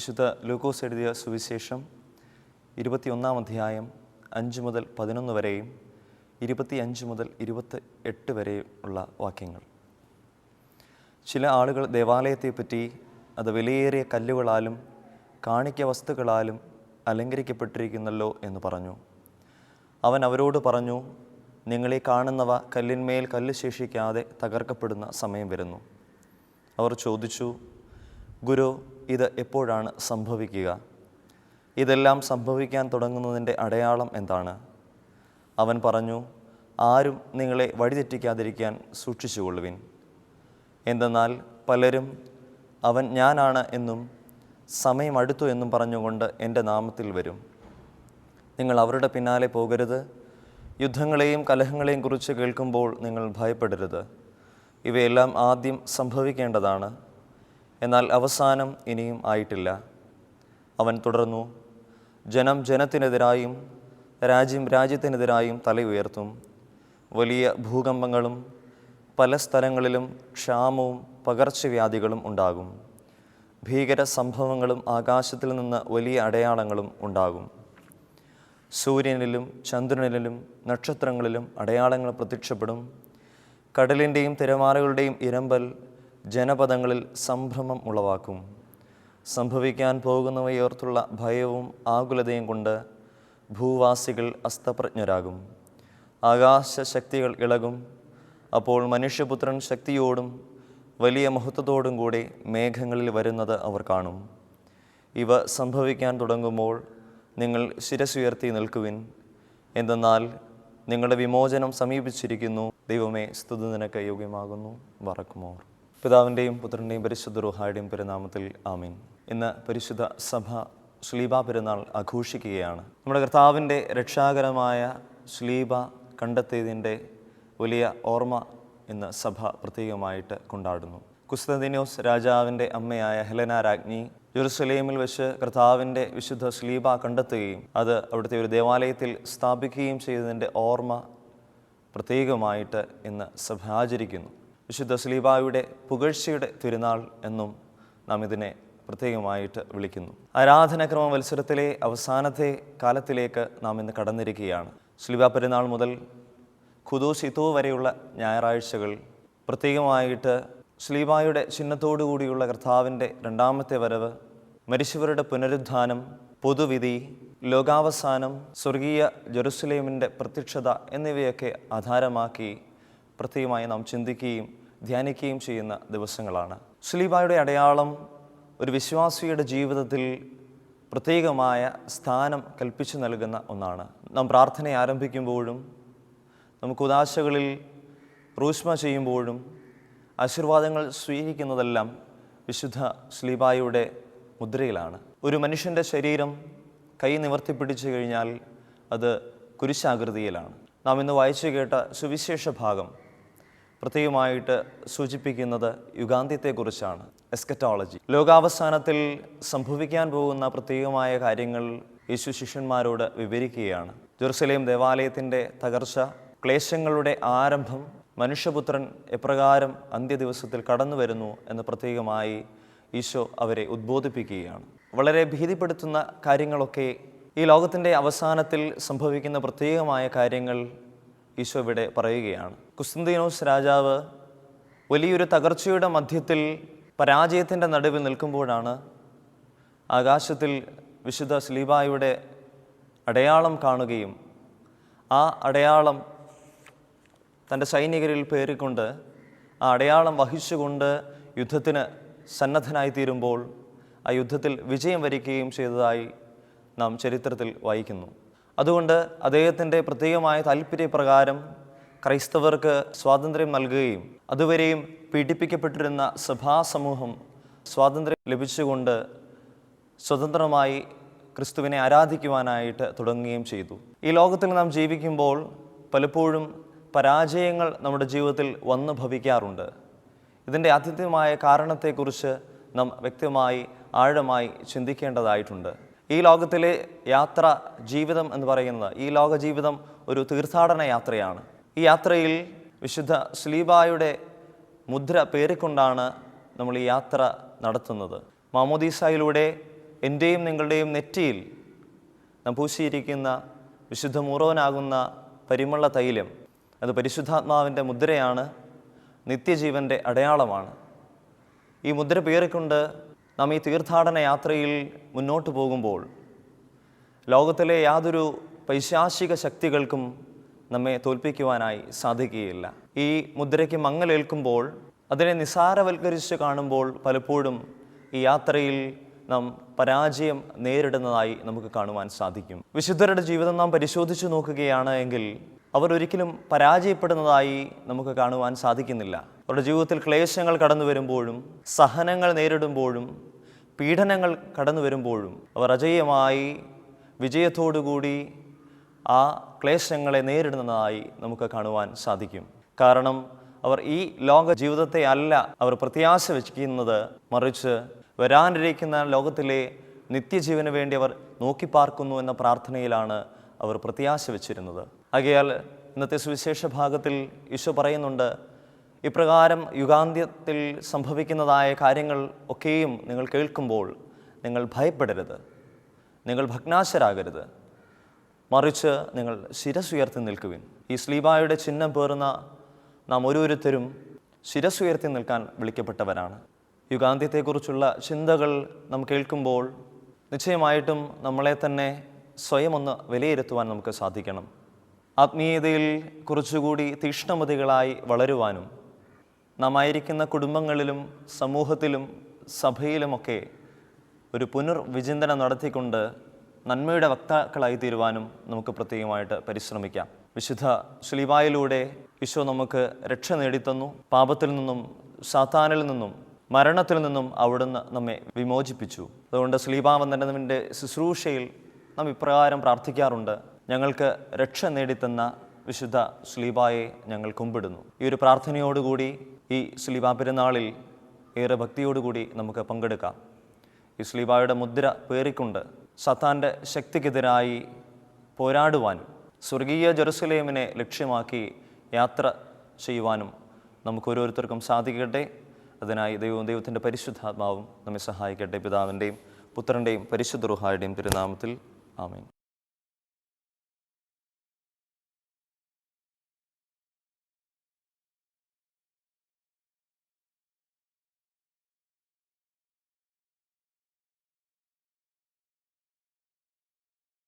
വിശുദ്ധ ലൂക്കോസ് എഴുതിയ സുവിശേഷം ഇരുപത്തിയൊന്നാം അധ്യായം അഞ്ച് മുതൽ പതിനൊന്ന് വരെയും ഇരുപത്തി അഞ്ച് മുതൽ ഇരുപത്തി എട്ട് വരെയും ഉള്ള വാക്യങ്ങൾ. ചില ആളുകൾ ദേവാലയത്തെപ്പറ്റി അത് വിലയേറിയ കല്ലുകളാലും കാണിക്ക വസ്തുക്കളാലും അലങ്കരിക്കപ്പെട്ടിരിക്കുന്നല്ലോ എന്ന് പറഞ്ഞു. അവൻ അവരോട് പറഞ്ഞു നിങ്ങളീ കാണുന്നവ കല്ലിന്മേൽ കല്ല് ശേഷിക്കാതെ തകർക്കപ്പെടുന്ന സമയം വരുന്നു. അവർ ചോദിച്ചു ഗുരു ഇത് എപ്പോഴാണ് സംഭവിക്കുക? ഇതെല്ലാം സംഭവിക്കാൻ തുടങ്ങുന്നതിന്റെ അടയാളം എന്താണ്? അവൻ പറഞ്ഞു ആരും നിങ്ങളെ വഴിതെറ്റിക്കാതിരിക്കാൻ സൂക്ഷിച്ചുകൊള്ളുവിൻ. എന്തെന്നാൽ പലരും അവൻ ഞാനാണ് എന്നും സമയം അടുത്തു എന്നും പറഞ്ഞുകൊണ്ട് എന്റെ നാമത്തിൽ വരും. നിങ്ങൾ അവരുടെ പിന്നാലെ പോകരുത്. യുദ്ധങ്ങളെയും കലഹങ്ങളെയും കുറിച്ച് കേൾക്കുമ്പോൾ നിങ്ങൾ ഭയപ്പെടരുത്. ഇവയെല്ലാം ആദ്യം സംഭവിക്കേണ്ടതാണ്. എന്നാൽ അവസാനം ഇനിയും ആയിട്ടില്ല. അവൻ തുടർന്നു ജനം ജനത്തിനെതിരായും രാജ്യം രാജ്യത്തിനെതിരായും തല ഉയർത്തും. വലിയ ഭൂകമ്പങ്ങളും പല സ്ഥലങ്ങളിലും ക്ഷാമവും പകർച്ചവ്യാധികളും ഉണ്ടാകും. ഭീകര സംഭവങ്ങളും ആകാശത്തിൽ നിന്ന് വലിയ അടയാളങ്ങളും ഉണ്ടാകും. സൂര്യനിലും ചന്ദ്രനിലും നക്ഷത്രങ്ങളിലും അടയാളങ്ങൾ പ്രത്യക്ഷപ്പെടും. കടലിന്റെയും തിരമാലകളുടെയും ഇരമ്പൽ ജനപദങ്ങളിൽ സംഭ്രമം ഉളവാക്കും. സംഭവിക്കാൻ പോകുന്നവയോർത്തുള്ള ഭയവും ആകുലതയും കൊണ്ട് ഭൂവാസികൾ അസ്തപ്രജ്ഞരാകും. ആകാശശക്തികൾ ഇളകും. അപ്പോൾ മനുഷ്യപുത്രൻ ശക്തിയോടും വലിയ മഹത്വത്തോടും കൂടി മേഘങ്ങളിൽ വരുന്നത് അവർ കാണും. ഇവ സംഭവിക്കാൻ തുടങ്ങുമ്പോൾ നിങ്ങൾ ശിരസുയർത്തി നിൽക്കുവിൻ. എന്തെന്നാൽ നിങ്ങളുടെ വിമോചനം സമീപിച്ചിരിക്കുന്നു. ദൈവമേ സ്തുതി നിനക്ക് യോഗ്യമാകുന്നു. വറക്കുമോർ. പിതാവിന്റെയും പുത്രന്റെയും പരിശുദ്ധ റുഹായുടെയും പെരുനാമത്തിൽ ആമീൻ. ഇന്ന് പരിശുദ്ധ സഭ ശ്ലീബ പെരുന്നാൾ ആഘോഷിക്കുകയാണ്. നമ്മുടെ കർത്താവിന്റെ രക്ഷാകരമായ ശ്ലീബ കണ്ടെത്തിയതിന്റെ വലിയ ഓർമ്മ ഇന്ന് സഭ പ്രത്യേകമായിട്ട് കൊണ്ടാടുന്നു. കുസ്തദിനോസ് രാജാവിന്റെ അമ്മയായ ഹെലന രാജ്ഞി ജെറുസലേമിൽ വെച്ച് കർത്താവിന്റെ വിശുദ്ധ ശ്ലീബ കണ്ടെത്തുകയും അത് അവിടുത്തെ ഒരു ദേവാലയത്തിൽ സ്ഥാപിക്കുകയും ചെയ്തതിന്റെ ഓർമ്മ പ്രത്യേകമായിട്ട് ഇന്ന് സഭ ആചരിക്കുന്നു. വിശുദ്ധ സ്ലീബായുടെ പുകഴ്ചയുടെ തിരുനാൾ എന്നും നാം ഇതിനെ പ്രത്യേകമായിട്ട് വിളിക്കുന്നു. ആരാധനാക്രമ മത്സരത്തിലെ അവസാനത്തെ കാലത്തിലേക്ക് നാം ഇന്ന് കടന്നിരിക്കുകയാണ്. സ്ലീബ പെരുന്നാൾ മുതൽ ഖുദൂസിത്തോ വരെയുള്ള ഞായറാഴ്ചകൾ പ്രത്യേകമായിട്ട് സ്ലീബായുടെ ചിഹ്നത്തോടു കൂടിയുള്ള കർത്താവിന്റെ രണ്ടാമത്തെ വരവ് മരിച്ചവരുടെ പുനരുദ്ധാനം പൊതുവിധി ലോകാവസാനം സ്വർഗീയ ജെറുസലേമിന്റെ പ്രത്യക്ഷത എന്നിവയൊക്കെ ആധാരമാക്കി പ്രത്യേകമായി നാം ചിന്തിക്കുകയും ധ്യാനിക്കുകയും ചെയ്യുന്ന ദിവസങ്ങളാണ്. സ്ലീബായുടെ അടയാളം ഒരു വിശ്വാസിയുടെ ജീവിതത്തിൽ പ്രത്യേകമായ സ്ഥാനം കൽപ്പിച്ചു നൽകുന്ന ഒന്നാണ്. നാം പ്രാർത്ഥന ആരംഭിക്കുമ്പോഴും നമുക്ക് ഉദാശകളിൽ റൂഷ്മ ചെയ്യുമ്പോഴും ആശീർവാദങ്ങൾ സ്വീകരിക്കുന്നതെല്ലാം വിശുദ്ധ സ്ലീബായുടെ മുദ്രയിലാണ്. ഒരു മനുഷ്യന്റെ ശരീരം കൈ നിവർത്തിപ്പിടിച്ചു കഴിഞ്ഞാൽ അത് കുരിശാകൃതിയിലാണ്. നാം ഇന്ന് വായിച്ചു കേട്ട സുവിശേഷ ഭാഗം പ്രത്യേകമായിട്ട് സൂചിപ്പിക്കുന്നത് യുഗാന്ത്യത്തെക്കുറിച്ചാണ്. എസ്കറ്റോളജി. ലോകാവസാനത്തിൽ സംഭവിക്കാൻ പോകുന്ന പ്രത്യേകമായ കാര്യങ്ങൾ യേശു ശിഷ്യന്മാരോട് വിവരിക്കുകയാണ്. ജെറുസലേം ദേവാലയത്തിന്റെ തകർച്ച ക്ലേശങ്ങളുടെ ആരംഭം മനുഷ്യപുത്രൻ എപ്രകാരം അന്ത്യദിവസത്തിൽ കടന്നു വരുന്നു എന്ന് പ്രത്യേകമായി ഈശോ അവരെ ഉദ്ബോധിപ്പിക്കുകയാണ്. വളരെ ഭീതിപ്പെടുത്തുന്ന കാര്യങ്ങളൊക്കെ ഈ ലോകത്തിന്റെ അവസാനത്തിൽ സംഭവിക്കുന്ന പ്രത്യേകമായ കാര്യങ്ങൾ ഈശോ ഇവിടെ പറയുകയാണ്. കുസ്തന്തീനോസ് രാജാവ് വലിയൊരു തകർച്ചയുടെ മധ്യത്തിൽ പരാജയത്തിന്റെ നടുവിൽ നിൽക്കുമ്പോഴാണ് ആകാശത്തിൽ വിശുദ്ധ സ്ലീബായുടെ അടയാളം കാണുകയും ആ അടയാളം തന്റെ സൈനികരിൽ പേറിക്കൊണ്ട് ആ അടയാളം വഹിച്ചുകൊണ്ട് യുദ്ധത്തിന് സന്നദ്ധനായി തീരുമ്പോൾ ആ യുദ്ധത്തിൽ വിജയം വരിക്കുകയും ചെയ്തതായി നാം ചരിത്രത്തിൽ വായിക്കുന്നു. അതുകൊണ്ട് അദ്ദേഹത്തിന്റെ പ്രത്യേകമായ താല്പര്യപ്രകാരം ക്രൈസ്തവർക്ക് സ്വാതന്ത്ര്യം നൽകുകയും അതുവരെയും പീഡിപ്പിക്കപ്പെട്ടിരുന്ന സഭാസമൂഹം സ്വാതന്ത്ര്യം ലഭിച്ചുകൊണ്ട് സ്വതന്ത്രമായി ക്രിസ്തുവിനെ ആരാധിക്കുവാനായിട്ട് തുടങ്ങുകയും ചെയ്തു. ഈ ലോകത്തിൽ നാം ജീവിക്കുമ്പോൾ പലപ്പോഴും പരാജയങ്ങൾ നമ്മുടെ ജീവിതത്തിൽ വന്നു ഭവിക്കാറുണ്ട്. ഇതിന്റെ ആത്യന്തികമായ കാരണത്തെക്കുറിച്ച് നാം വ്യക്തമായി ആഴമായി ചിന്തിക്കേണ്ടതായിട്ടുണ്ട്. ഈ ലോകത്തിലെ യാത്ര ജീവിതം എന്ന് പറയുന്നത് ഈ ലോക ജീവിതം ഒരു തീർത്ഥാടന യാത്രയാണ്. ഈ യാത്രയിൽ വിശുദ്ധ സ്ലീബായുടെ മുദ്ര പേറിക്കൊണ്ടാണ് നമ്മൾ ഈ യാത്ര നടത്തുന്നത്. മാമോദീസായിലൂടെ എന്റെയും നിങ്ങളുടെയും നെറ്റിയിൽ നാം പൂശിയിരിക്കുന്ന വിശുദ്ധ മൂറോനാകുന്ന പരിമള തൈലം അത് പരിശുദ്ധാത്മാവിന്റെ മുദ്രയാണ് നിത്യജീവന്റെ അടയാളമാണ്. ഈ മുദ്ര പേറിക്കൊണ്ട് നാം ഈ തീർത്ഥാടന യാത്രയിൽ മുന്നോട്ട് പോകുമ്പോൾ ലോകത്തിലെ യാതൊരു പൈശാചിക ശക്തികൾക്കും നമ്മെ തോൽപ്പിക്കുവാനായി സാധിക്കുകയില്ല. ഈ മുദ്രയ്ക്ക് മങ്ങലേൽക്കുമ്പോൾ അതിനെ നിസാരവൽക്കരിച്ച് കാണുമ്പോൾ പലപ്പോഴും ഈ യാത്രയിൽ നാം പരാജയം നേരിടുന്നതായി നമുക്ക് കാണുവാൻ സാധിക്കും. വിശുദ്ധരുടെ ജീവിതം നാം പരിശോധിച്ചു നോക്കുകയാണ് എങ്കിൽ അവർ ഒരിക്കലും പരാജയപ്പെടുന്നതായി നമുക്ക് കാണുവാൻ സാധിക്കുന്നില്ല. അവരുടെ ജീവിതത്തിൽ ക്ലേശങ്ങൾ കടന്നു വരുമ്പോഴും സഹനങ്ങൾ നേരിടുമ്പോഴും പീഡനങ്ങൾ കടന്നു വരുമ്പോഴും അവർ അജയമായി വിജയത്തോടുകൂടി ആ ക്ലേശങ്ങളെ നേരിടുന്നതായി നമുക്ക് കാണുവാൻ സാധിക്കും. കാരണം അവർ ഈ ലോക ജീവിതത്തെ അല്ല അവർ പ്രത്യാശ വച്ചിരിക്കുന്നത്. മറിച്ച് വരാനിരിക്കുന്ന ലോകത്തിലെ നിത്യജീവന് വേണ്ടി അവർ നോക്കിപ്പാർക്കുന്നു എന്ന പ്രാർത്ഥനയിലാണ് അവർ പ്രത്യാശ വെച്ചിരുന്നത്. ആകയാൽ ഇന്നത്തെ സുവിശേഷ ഭാഗത്തിൽ ഈശോ പറയുന്നുണ്ട് ഇപ്രകാരം യുഗാന്ത്യത്തിൽ സംഭവിക്കുന്നതായ കാര്യങ്ങൾ ഒക്കെയും നിങ്ങൾ കേൾക്കുമ്പോൾ നിങ്ങൾ ഭയപ്പെടരുത്. നിങ്ങൾ ഭഗ്നാശരാകരുത്. മറിച്ച് നിങ്ങൾ ശിരസുയർത്തി നിൽക്കുവിൻ. ഈ സ്ലീബായുടെ ചിഹ്നം പേറുന്ന നാം ഓരോരുത്തരും ശിരസുയർത്തി നിൽക്കാൻ വിളിക്കപ്പെട്ടവരാണ്. യുഗാന്ത്യത്തെക്കുറിച്ചുള്ള ചിന്തകൾ നാം കേൾക്കുമ്പോൾ നിശ്ചയമായിട്ടും നമ്മളെ തന്നെ സ്വയം ഒന്ന് വിലയിരുത്തുവാൻ നമുക്ക് സാധിക്കണം. ആത്മീയതയിൽ കുറച്ചുകൂടി തീക്ഷ്ണമതികളായി വളരുവാനും നാം ആയിരിക്കുന്ന കുടുംബങ്ങളിലും സമൂഹത്തിലും സഭയിലുമൊക്കെ ഒരു പുനർവിചിന്തനം നടത്തിക്കൊണ്ട് നന്മയുടെ വക്താക്കളായി തീരുവാനും നമുക്ക് പ്രത്യേകമായിട്ട് പരിശ്രമിക്കാം. വിശുദ്ധ ശ്ലീവായിലൂടെ ഈശോ നമുക്ക് രക്ഷ നേടിത്തന്നു. പാപത്തിൽ നിന്നും സാത്താനിൽ നിന്നും മരണത്തിൽ നിന്നും അവിടുന്ന് നമ്മെ വിമോചിപ്പിച്ചു. അതുകൊണ്ട് ശ്ലീപാവന്ദനവിന്റെ ശുശ്രൂഷയിൽ നാം ഇപ്രകാരം പ്രാർത്ഥിക്കാറുണ്ട്. ഞങ്ങൾക്ക് രക്ഷ നേടിത്തന്ന വിശുദ്ധ സ്ലീബായെ ഞങ്ങൾ കുമ്പിടുന്നു. ഈ ഒരു പ്രാർത്ഥനയോടുകൂടി ഈ സ്ലീബാ പെരുന്നാളിൽ ഏറെ ഭക്തിയോടുകൂടി നമുക്ക് പങ്കെടുക്കാം. ഈ സ്ലീബായുടെ മുദ്ര പേറിക്കൊണ്ട് സത്താന്റെ ശക്തിക്കെതിരായി പോരാടുവാനും സ്വർഗീയ ജെറുസലേമിനെ ലക്ഷ്യമാക്കി യാത്ര ചെയ്യുവാനും നമുക്ക് ഓരോരുത്തർക്കും സാധിക്കട്ടെ. അതിനായി ദൈവവും ദൈവത്തിന്റെ പരിശുദ്ധാത്മാവും നമ്മെ സഹായിക്കട്ടെ. പിതാവിന്റെയും പുത്രന്റെയും പരിശുദ്ധ റുഹായുടെയും തിരുനാമത്തിൽ. ആമേൻ.